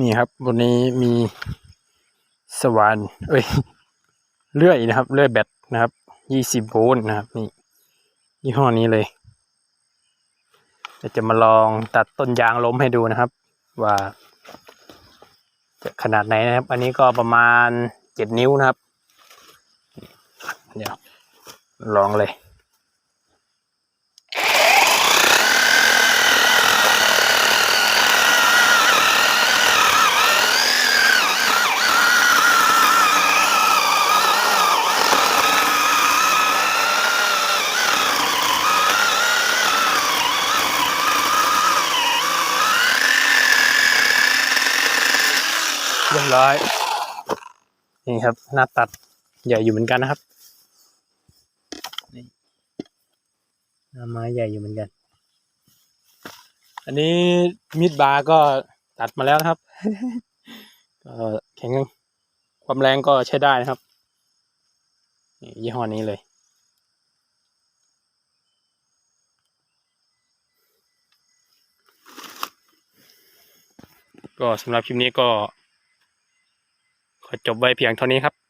นี่ครับบนนี้มีสว่าน เอ้ยเลื่อยนะครับ เลื่อยแบตนะครับยี่สิบโวลต์นะครับ นี่ยี่ห้อนี้เลยจะมาลองตัดต้นยางล้มให้ดูนะครับ ว่า จะขนาดไหนนะครับ อันนี้ก็ประมาณเจ็ดนิ้วนะครับ เดี๋ยวลองเลย เรียบร้อย นี่ครับ หน้าตัดใหญ่อยู่เหมือนกันนะครับนี่หน้าไม้ใหญ่อยู่เหมือนกัน อันนี้มีดบาร์ก็ตัดมาแล้วนะครับก็แข็งความแรงก็ใช้ได้นะครับนี่ยี่ห้อนี้เลยก็สำหรับคลิปนี้ก็ขอ จบไว้เพียงเท่านี้ครับ